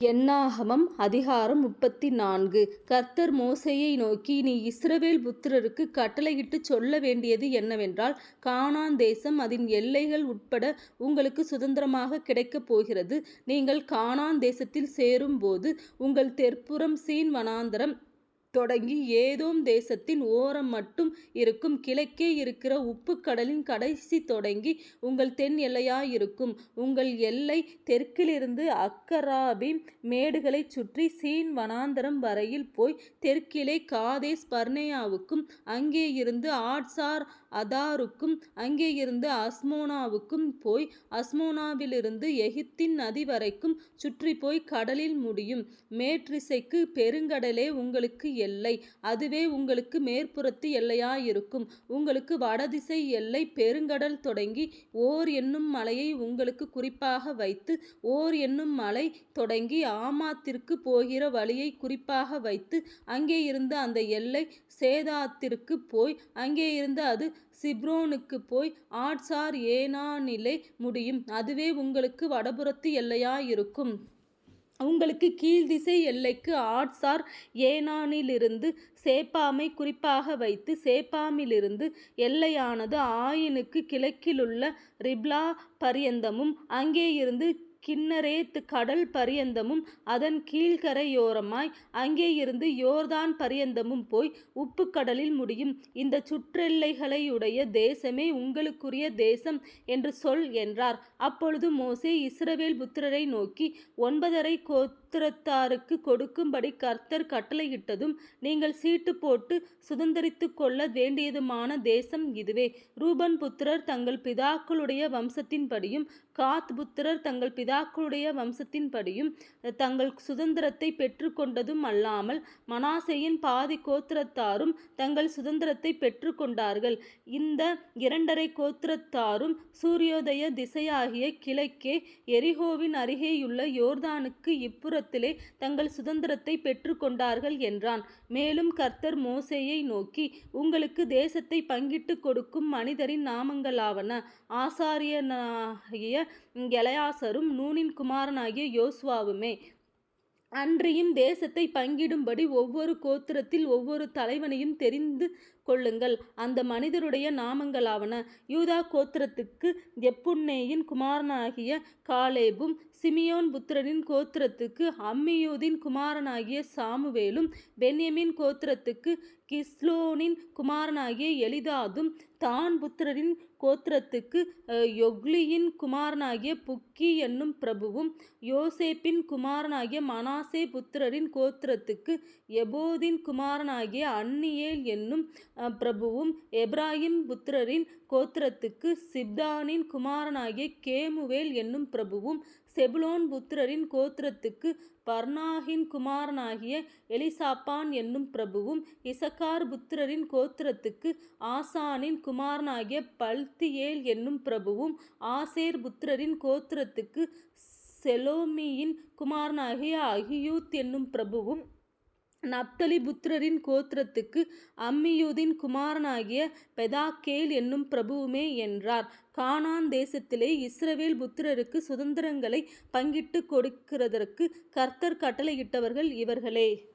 என்னாகமம் அதிகாரம் முப்பத்தி நான்கு கர்த்தர் மோசையை நோக்கி நீ இஸ்ரவேல் புத்திரருக்கு கட்டளையிட்டுச் சொல்ல வேண்டியது என்னவென்றால் கானான் தேசம் அதன் எல்லைகள் உட்பட உங்களுக்கு சுதந்திரமாக கிடைக்கப் போகிறது. நீங்கள் கானான் தேசத்தில் சேரும்போது உங்கள் தெற்புறம் சீன் வனாந்தரம் தொடங்கி ஏதோம் தேசத்தின் ஓரம் மட்டும் இருக்கும் கிழக்கே இருக்கிற உப்பு கடலின் கடைசி தொடங்கி உங்கள் தென் எல்லையாயிருக்கும். உங்கள் எல்லை தெற்கிலிருந்து அக்கராபி மேடுகளைச் சுற்றி சீன் வனாந்தரம் வரையில் போய் தெற்கிலே காதேஸ் பர்னேயாவுக்கும் அங்கேயிருந்து ஆட்சார் அதாருக்கும் அங்கே இருந்து அஸ்மோனாவுக்கும் போய் அஸ்மோனாவிலிருந்து எகிப்தின் நதி வரைக்கும் சுற்றி போய் கடலில் முடியும். மேற்றிசைக்கு பெருங்கடலே உங்களுக்கு எல்லை. அதுவே உங்களுக்கு மேற்புறத்து எல்லையாயிருக்கும். உங்களுக்கு வடதிசை எல்லை பெருங்கடல் தொடங்கி ஓர் என்னும் மலையை உங்களுக்கு குறிப்பாக வைத்து ஓர் என்னும் மலை தொடங்கி ஆமாத்திற்கு போகிற வழியை குறிப்பாக வைத்து அங்கே இருந்து அந்த எல்லை சேதாத்திற்கு போய் அங்கே இருந்து அது சிப்ரோனுக்கு போய் ஆட்சார் ஏனானிலே முடியும். அதுவே உங்களுக்கு வடபுறத்து எல்லையாயிருக்கும். உங்களுக்கு கீழ்திசை எல்லைக்கு ஆட்சார் ஏனானிலிருந்து சேப்பாமை குறிப்பாக வைத்து சேப்பாமிலிருந்து எல்லையானது ஆயினுக்கு கிழக்கிலுள்ள ரிப்லா பரியந்தமும் அங்கேயிருந்து கிண்ணரேத்து கடல் பரியந்தமும் அதன் கீழ்க்கரையோரமாய் அங்கேயிருந்து யோர்தான் பரியந்தமும் போய் உப்பு கடலில் முடியும். இந்தச் சுற்றெல்லைகளையுடைய தேசமே உங்களுக்குரிய தேசம் என்று சொல் என்றார். அப்பொழுது மோசே இஸ்ரவேல் புத்திரரை நோக்கி ஒன்பதரை கோத்திரத்தாருக்குக் கொடுக்கும்படி கர்த்தர் கட்டளையிட்டதும் நீங்கள் சீட்டு போட்டு சுதந்தரித்துக்கொள்ள வேண்டியதுமான தேசம் இதுவே. ரூபன் புத்திரர் தங்கள் பிதாக்களுடைய வம்சத்தின்படியும் காத் புத்திரர் தங்கள் பிதா பிதாக்களுடைய வம்சத்தின்படியும் தங்கள் சுதந்திரத்தை பெற்றுக்கொண்டதும் அல்லாமல் மனாசையின் பாதி கோத்திரத்தாரும் தங்கள் சுதந்திரத்தை பெற்றுக்கொண்டார்கள். இந்த இரண்டரை கோத்திரத்தாரும் சூரியோதய திசையாகிய கிழக்கே எரிகோவின் அருகேயுள்ள யோர்தானுக்கு இப்புறத்திலே தங்கள் சுதந்திரத்தை பெற்றுக்கொண்டார்கள் என்றான். மேலும் கர்த்தர் மோசேயை நோக்கி உங்களுக்கு தேசத்தை பங்கிட்டுக் கொடுக்கும் மனிதரின் நாமங்களாவன ஆசாரியனாகிய எலெயாசாரும் நூனின் குமாரனாகிய யோசுவாவுமே. அன்றியும் தேசத்தைப் பங்கிடும்படி ஒவ்வொரு கோத்திரத்தில் ஒவ்வொரு தலைவனையும் தெரிந்து கொள்ளுங்கள். அந்த மனிதருடைய நாமங்களாவன யூதா கோத்திரத்துக்கு எப்புன்னேயின் குமாரனாகிய காலேபும் சிமியோன் புத்திரரின் கோத்திரத்துக்கு அம்மியூதின் குமாரனாகிய சாமுவேலும் பென்யமின் கோத்திரத்துக்கு கிஸ்லோனின் குமாரனாகிய எலிதாதும் தான் புத்திரரின் கோத்திரத்துக்கு யொக்லியின் குமாரனாகிய புக்கி என்னும் பிரபுவும் யோசேப்பின் குமாரனாகிய மனாசே புத்திரரின் கோத்திரத்துக்கு எபோதின் குமாரனாகிய அன்னியேல் என்னும் பிரபுவும் எப்ராஹிம் புத்திரரின் கோத்திரத்துக்கு சிப்தானின் குமாரனாகிய கேமுவேல் என்னும் பிரபுவும் செபுலோன் புத்திரரின் கோத்திரத்துக்கு பர்னாகின் குமாரனாகிய எலிசாப்பான் என்னும் பிரபுவும் இசக்கார் புத்திரரின் கோத்திரத்துக்கு ஆசானின் குமாரனாகிய பல்தியேல் என்னும் பிரபுவும் ஆசேர் புத்திரரின் கோத்திரத்துக்கு செலோமியின் குமாரனாகிய அகியூத் என்னும் பிரபுவும் நப்தலி புத்திரரின் கோத்திரத்துக்கு அம்மியூதின் குமாரனாகிய பெதாக்கேல் என்னும் பிரபுவுமே என்றார். கானான் தேசத்திலே இஸ்ரவேல் புத்திரருக்கு சுதந்திரங்களை பங்கிட்டுக் கொடுக்கிறதற்குக் கர்த்தர் கட்டளையிட்டவர்கள் இவர்களே.